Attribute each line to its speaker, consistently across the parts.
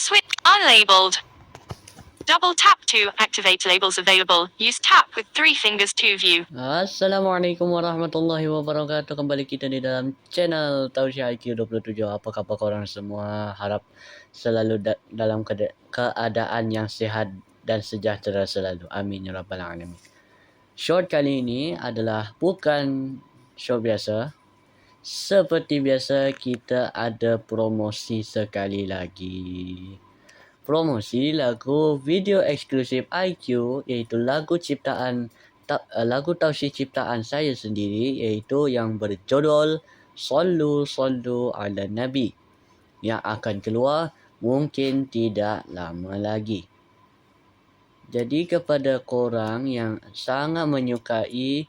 Speaker 1: Switch unlabeled. Double tap to activate labels available. Use tap with three fingers to view.
Speaker 2: Assalamualaikum warahmatullahi wabarakatuh Kembali kita di dalam channel Tausia IQ 27 Apa khabar korang semua Harap selalu da- dalam keada- keadaan yang sihat dan sejahtera selalu Amin ya rabbal alamin Short kali ini adalah bukan short biasa Seperti biasa kita ada promosi sekali lagi Promosi lagu video eksklusif IQ iaitu lagu ciptaan ta, uh, lagu tausiah ciptaan saya sendiri iaitu yang berjudul Sallu Sallu ala Nabi yang akan keluar mungkin tidak lama lagi. Jadi kepada korang yang sangat menyukai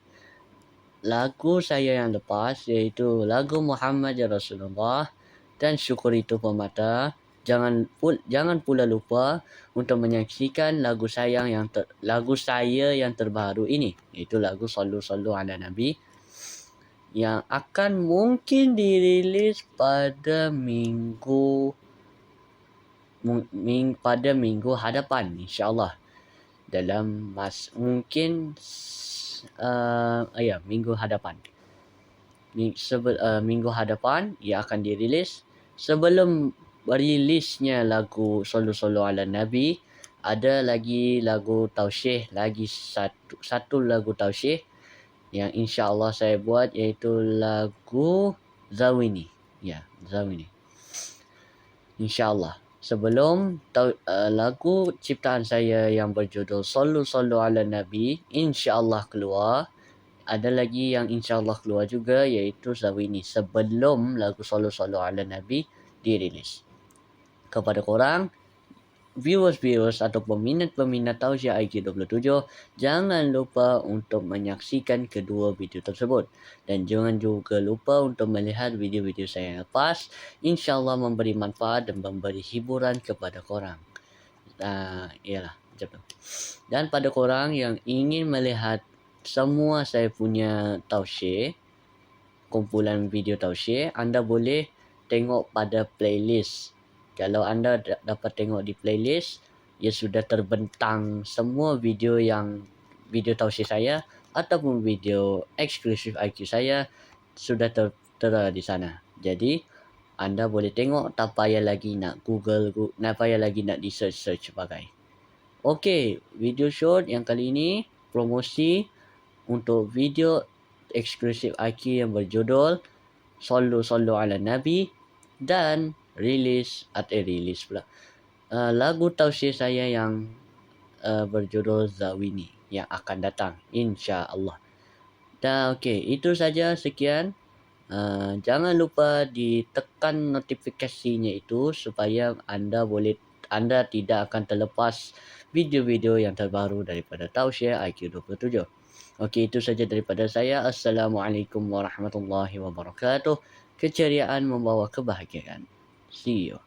Speaker 2: lagu saya yang lepas iaitu lagu Muhammad ya Rasulullah dan syukur itu pemata. Jangan jangan pula lupa untuk menyaksikan lagu sayang yang ter, lagu saya yang terbaru ini iaitu lagu Sallu Sallu ala Nabi yang akan mungkin dirilis pada minggu ming, pada minggu hadapan insyaallah dalam mas mungkin uh, ya minggu hadapan. Ming, sebe, uh, minggu hadapan ia akan dirilis. Sebelum berilisnya lagu Sallu ala Nabi ada lagi lagu tausyih lagi satu satu lagu tausyih yang insya-Allah saya buat iaitu lagu Zawini. Ya Zawini. insya-Allah sebelum tau, uh, lagu ciptaan saya yang berjudul Sallu Sallu ala Nabi insya-Allah keluar. Ada lagi yang insya-Allah keluar juga iaitu Zawini sebelum lagu Sallu Sallu ala Nabi dirilis. Kepada korang viewers-viewers atau peminat-peminat Tausiah IQ27 jangan lupa untuk menyaksikan kedua video tersebut. Dan jangan juga lupa untuk melihat video-video saya yang lepas insyaallah memberi manfaat dan memberi hiburan kepada korang. Uh, iyalah macam dan pada korang yang ingin melihat semua saya punya Tausiah kumpulan video Tausiah anda boleh tengok pada playlist kalau anda dapat tengok di playlist ia sudah terbentang semua video yang video tausiah saya ataupun video eksklusif IQ saya sudah tertera di sana. Jadi anda boleh tengok tak payah lagi nak Google, nak payah lagi nak di search search sebagai. Okey, video short yang kali ini promosi untuk video eksklusif IQ yang berjudul Sallu Sallu ala Nabi dan rilis atau eh, rilis pula uh, lagu tausiah saya yang uh, berjudul Zawini yang akan datang insya-Allah. Dan okey, itu saja sekian. Uh, jangan lupa ditekan notifikasinya itu supaya anda boleh anda tidak akan terlepas video-video yang terbaru daripada Tausiah IQ27. Okey, itu saja daripada saya. Assalamualaikum warahmatullahi wabarakatuh. Keceriaan membawa kebahagiaan. See you.